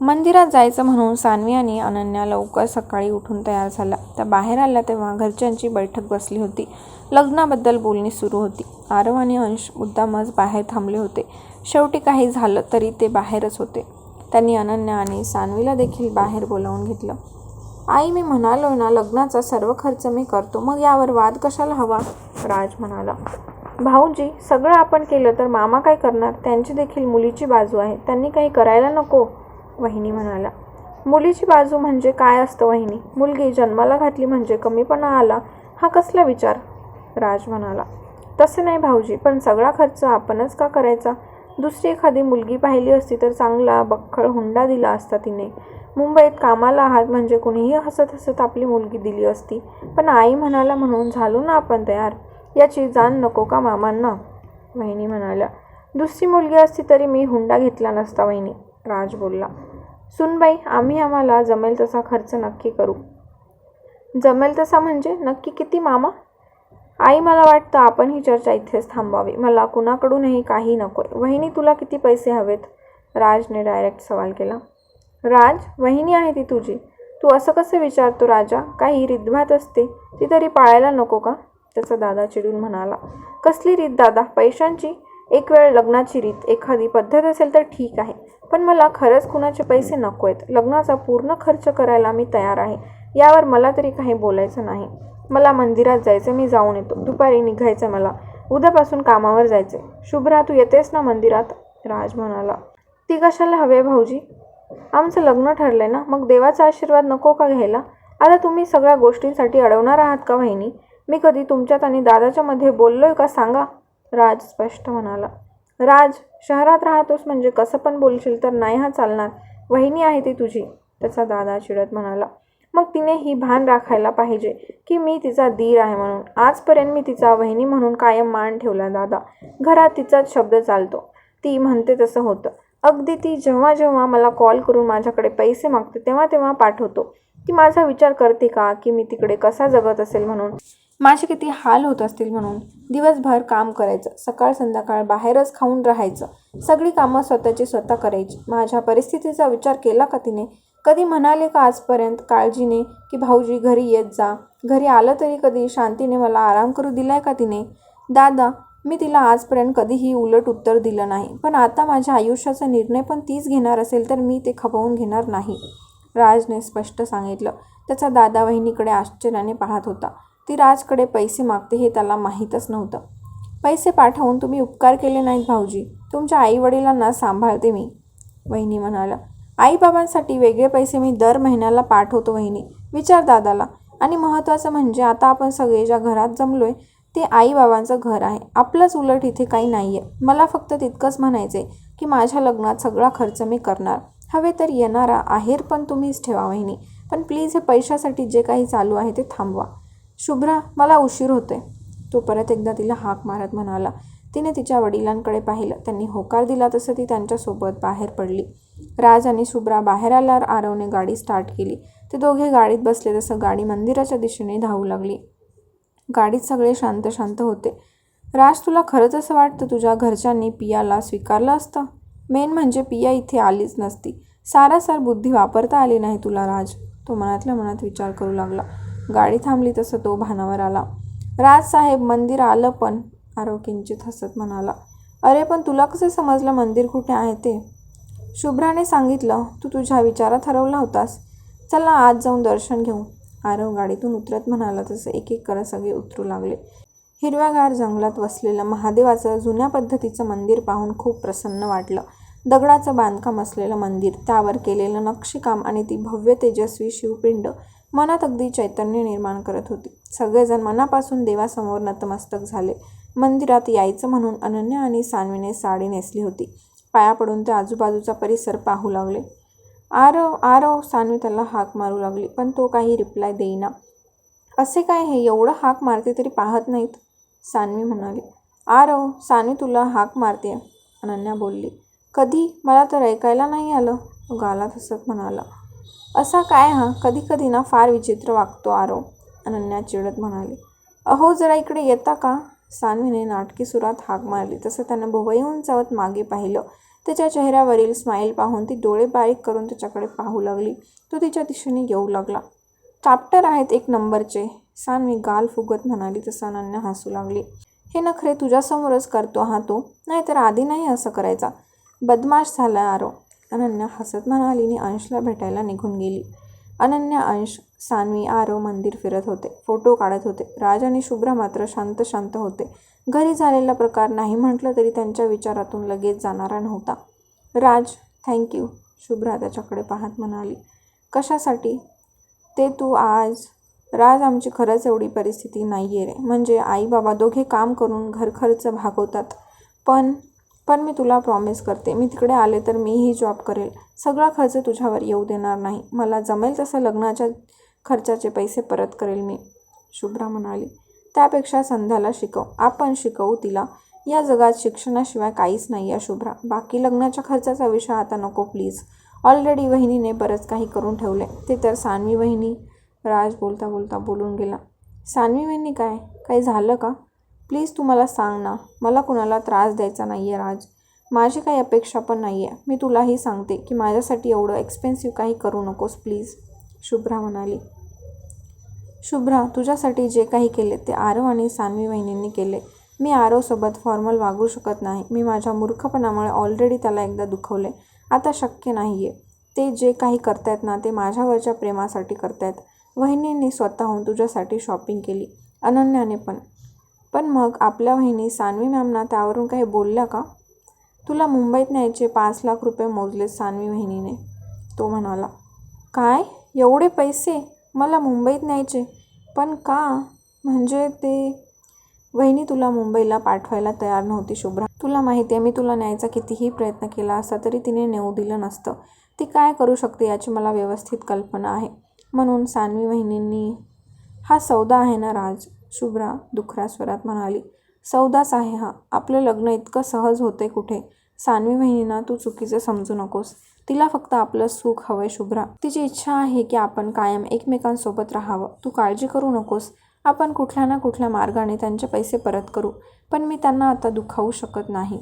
मंदिरात जायचं म्हणून सान्वी आणि अनन्या लवकर सकाळी उठून तयार झाला. त्या बाहेर आल्या तेव्हा घरच्यांची बैठक बसली होती. लग्नाबद्दल बोलणी सुरू होती. आरव आणि अंश मुद्दामच बाहेर थांबले होते. शेवटी काही झालं तरी ते बाहेरच होते. त्यांनी अनन्या आणि सान्वीला देखील बाहेर बोलावून घेतलं. आई मी म्हणालो ना लग्नाचा सर्व खर्च मी करतो. मग यावर वाद कशाला हवा? राज म्हणाला. भाऊजी सगळं आपण केलं तर मामा काय करणार? त्यांची देखील मुलीची बाजू आहे. त्यांनी काही करायला नको. वहिनी म्हणाल्या मुलीची बाजू म्हणजे काय असतं वहिनी? मुलगी जन्माला घातली म्हणजे कमीपणा आला? हा कसला विचार? राज म्हणाला. तसे नाही भाऊजी पण सगळा खर्च आपणच का करायचा? दुसरी एखादी मुलगी पाहिली असती तर चांगला बख्खळ हुंडा दिला असता तिने. मुंबईत कामाला आहात म्हणजे कुणीही हसत हसत आपली मुलगी दिली असती. पण आई म्हणाला म्हणून झालो ना आपण तयार? याची जाण नको का मामांना? वहिनी म्हणाल्या. दुसरी मुलगी असती तरी मी हुंडा घेतला नसता वहिनी. राज बोलला. सुनबाई आम्ही आम्हाला जमेल तसा खर्च नक्की करू. जमेल तसा म्हणजे नक्की किती मामा? आई मला वाटतं आपण ही चर्चा इथेच थांबावी मला कुणाकडूनही काही नकोय. वहिनी तुला किती पैसे हवेत? राजने डायरेक्ट सवाल केला. राज वहिनी आहे ती तुझी. तू असं कसं विचारतो राजा? काही रिद्भात असते. ती तरी पाळायला नको का? त्याचा दादा चिडून म्हणाला. कसली रीत दादा? पैशांची? एक वेळ लग्नाची रीत एखादी पद्धत असेल तर ठीक आहे पण मला खरंच कुणाचे पैसे नको आहेत. लग्नाचा पूर्ण खर्च करायला मी तयार आहे. यावर मला तरी काही बोलायचं नाही. मला मंदिरात जायचं मी जाऊन येतो. दुपारी निघायचं मला. उद्यापासून कामावर जायचे शुभ्रा तू येतेस ना मंदिरात? राज म्हणाला. ती कशाला हवे भाऊजी? आमचं लग्न ठरलं आहे ना? मग देवाचा आशीर्वाद नको का घ्यायला? आता तुम्ही सगळ्या गोष्टींसाठी अडवणार आहात का वहिनी? मी कधी तुमच्यात आणि दादाच्या मध्ये बोललोय का सांगा? राज स्पष्ट म्हणाला. राज शहरात राहतोस म्हणजे कसं पण बोलशील तर नाही हा चालणार. वहिनी आहे ती तुझी त्याचा दादा चिडत म्हणाला. मग तिने ही भान राखायला पाहिजे की मी तिचा दीर आहे म्हणून. आजपर्यंत मी तिचा वहिनी म्हणून कायम मान ठेवला दादा. घरात तिचाच शब्द चालतो. ती म्हणते तसं होतं. अगदी ती जेव्हा जेव्हा मला कॉल करून माझ्याकडे पैसे मागते तेव्हा तेव्हा पाठवतो. ती माझा विचार करते का की मी तिकडे कसा जगत असेल म्हणून? माझे किती हाल होत असतील म्हणून दिवसभर काम करायचं सकाळ संध्याकाळ बाहेरच खाऊन राहायचं सगळी कामं स्वतःची स्वतः करायची. माझ्या परिस्थितीचा विचार केला का तिने? कधी म्हणाले का आजपर्यंत काळजीने की भाऊजी घरी येत जा? घरी आलं तरी कधी शांतीने मला आराम करू दिलाय का तिने? दादा मी तिला आजपर्यंत कधीही उलट उत्तर दिलं नाही पण आता माझ्या आयुष्याचा निर्णय पण तीच घेणार असेल तर मी ते खपवून घेणार नाही. राजने स्पष्ट सांगितलं. त्याचा दादा वहिनीकडे आश्चर्याने पाहत होता. ती राजकडे पैसे मागते हे त्याला माहीतच नव्हतं. पैसे पाठवून तुम्ही उपकार केले नाहीत भाऊजी. तुमच्या आईवडिलांना सांभाळते मी. वहिनी म्हणाला आईबाबांसाठी वेगळे पैसे मी दर महिन्याला पाठवतो वहिनी. विचार दादाला. आणि महत्त्वाचं म्हणजे आता आपण सगळे ज्या घरात जमलो आहे ते आईबाबांचं घर आहे. आपलंच उलट इथे काही नाही आहे मला फक्त तितकंच म्हणायचं आहे की माझ्या लग्नात सगळा खर्च मी करणार. हवे तर येणारा आहेर पण तुम्हीच ठेवा वहिनी. पण प्लीज हे पैशासाठी जे काही चालू आहे ते थांबवा. शुभ्रा मला उशीर होतोय. तो परत एकदा तिला हाक मारत म्हणाला. तिने तिच्या वडिलांकडे पाहिलं. त्यांनी होकार दिला तसं ती त्यांच्यासोबत बाहेर पडली. राज आणि शुभ्रा बाहेर आल्यावर आरवने गाडी स्टार्ट केली. ते दोघे गाडीत बसले तसं गाडी मंदिराच्या दिशेने धावू लागली. गाडीत सगळे शांत शांत होते. राज तुला खरंच असं वाटतं तुझ्या घरच्यांनी पियाला स्वीकारलं असतं? मेन म्हणजे पिया इथे आलीच नसती. सारासार बुद्धी वापरता आली नाही तुला राज. तो मनातल्या मनात विचार करू लागला. गाडी थांबली तसं तो भानावर आला. राजसाहेब मंदिर आलं पण? आरव किंचित हसत म्हणाला. अरे पण तुला कसं समजलं मंदिर कुठे आहे ते? शुभ्राने सांगितलं तू तुझ्या विचारात हरवला होतास. चला आज जाऊन दर्शन घेऊ. आरव गाडीतून उतरत म्हणाला तसं एक एक करत सगळे उतरू लागले. हिरव्यागार जंगलात वसलेलं महादेवाचं जुन्या पद्धतीचं मंदिर पाहून खूप प्रसन्न वाटलं. दगडाचं बांधकाम असलेलं मंदिर त्यावर केलेलं नक्षीकाम आणि ती भव्य तेजस्वी शिवपिंड मनात अगदी चैतन्य निर्माण करत होती. सगळेजण मनापासून देवासमोर नतमस्तक झाले. मंदिरात यायचं म्हणून अनन्या आणि सानवीने साडी नेसली होती. पाया पडून ते आजूबाजूचा परिसर पाहू लागले. आरव आरव सानवी त्याला हाक मारू लागली पण तो काही रिप्लाय देईना. असे काय हे? एवढं हाक मारते तरी पाहत नाहीत सानवी म्हणाली. आरव सानवी तुला हाक मारते अनन्या बोलली. कधी मला तर ऐकायला नाही आलं. तो गालात हसत म्हणाला. असा काय हा? कधी कधी ना फार विचित्र वागतो आरो अनन्या चिडत म्हणाली. अहो जरा इकडे येता का? सानवीने नाटकी सुरात हाक मारली. तसं त्यानं भुवई उंचावत मागे पाहिलं. त्याच्या चेहऱ्यावरील स्माईल पाहून ती डोळे बारीक करून त्याच्याकडे पाहू लागली. तो तिच्या दिशेने येऊ लागला. चाप्टर आहेत एक नंबरचे. सानवी गाल फुगत म्हणाली. तसा अनन्या हसू लागली. हे नखरे तुझ्यासमोरच करतो हा तो. नाहीतर आधी नाही असं करायचा. बदमाश झाला आरो. अनन्या हसत म्हणाली आणि अंशला भेटायला निघून गेली. अनन्या अंश सानवी आरो मंदिर फिरत होते. फोटो काढत होते. राज आणि शुभ्रा मात्र शांत शांत होते. घरी झालेला प्रकार नाही म्हटलं तरी त्यांच्या विचारातून लगेच जाणारा नव्हता. राज थँक्यू शुभ्रा त्याच्याकडे पाहत म्हणाली. कशासाठी? ते तू आज राज आमची खरंच एवढी परिस्थिती नाही आहे रे. म्हणजे आई बाबा दोघे काम करून घरखर्च भागवतात. पण पण मी तुला प्रॉमिस करते मी तिकडे आले तर मीही जॉब करेल. सगळा खर्च तुझ्यावर येऊ देणार नाही. मला जमेल तसं लग्नाच्या खर्चाचे पैसे परत करेल मी. शुभ्रा म्हणाली. त्यापेक्षा संध्याला शिकव. आपण शिकवू तिला. या जगात शिक्षणाशिवाय काहीच नाही आहे शुभ्रा. बाकी लग्नाच्या खर्चाचा विषय आता नको प्लीज ऑलरेडी वहिनीने बरंच काही करून ठेवले. ते तर सानवी वहिनी राज बोलता बोलता बोलून गेला. सानवी वहिनी काय? काही झालं का? प्लीज तू मला सांग ना. मला कुणाला त्रास द्यायचा नाही आहे राज. माझी काही अपेक्षा पण नाही आहे मी तुलाही सांगते की माझ्यासाठी एवढं एक्सपेन्सिव्ह काही करू नकोस प्लीज. शुभ्रा म्हणाली. शुभ्रा तुझ्यासाठी जे काही केले ते आरव आणि सानवी वहिनींनी केले. मी आरवसोबत फॉर्मल वागू शकत नाही. मी माझ्या मूर्खपणामुळे ऑलरेडी त्याला एकदा दुखवले. आता शक्य नाही आहे ते जे काही करतायत ना ते माझ्यावरच्या प्रेमासाठी करतायत. वहिनींनी स्वतःहून तुझ्यासाठी शॉपिंग केली. अनन्याने पण. पण मग आपल्या वहिनी सानवी मॅमना त्यावरून काही बोलल्या का? तुला मुंबईत न्यायचे पाच लाख रुपये मोजले सानवी वहिनीने तो म्हणाला. काय? एवढे पैसे? मला मुंबईत न्यायचे. पण का? म्हणजे ते वहिनी तुला मुंबईला पाठवायला तयार नव्हती शुभ्रा. तुला माहिती आहे मी तुला न्यायचा कितीही प्रयत्न केला असता तरी तिने नेऊ दिलं नसतं. ती काय करू शकते याची मला व्यवस्थित कल्पना आहे. म्हणून सानवी वहिनींनी हा सौदा आहे ना राज. शुभ्रा दुखऱ्या स्वरात म्हणाली सौदाच आहे हा आपलं लग्न इतकं सहज होते कुठे? सानवी वहिनींना तू चुकीचं समजू नकोस. तिला फक्त आपलं सुख हवंय शुभ्रा. तिची इच्छा आहे की आपण कायम एकमेकांसोबत राहावं. तू काळजी करू नकोस. आपण कुठल्या ना कुठल्या मार्गाने त्यांचे पैसे परत करू पण मी त्यांना आता दुखावू शकत नाही.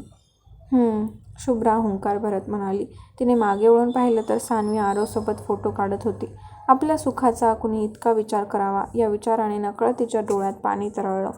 शुभ्रा हुंकार भरत म्हणाली. तिने मागे वळून पाहिलं तर सानवी आरोसोबत फोटो काढत होती. आपल्या सुखाचा कुणी इतका विचार करावा? या विचाराने नकळत तिच्या डोळ्यात पाणी तरळलं.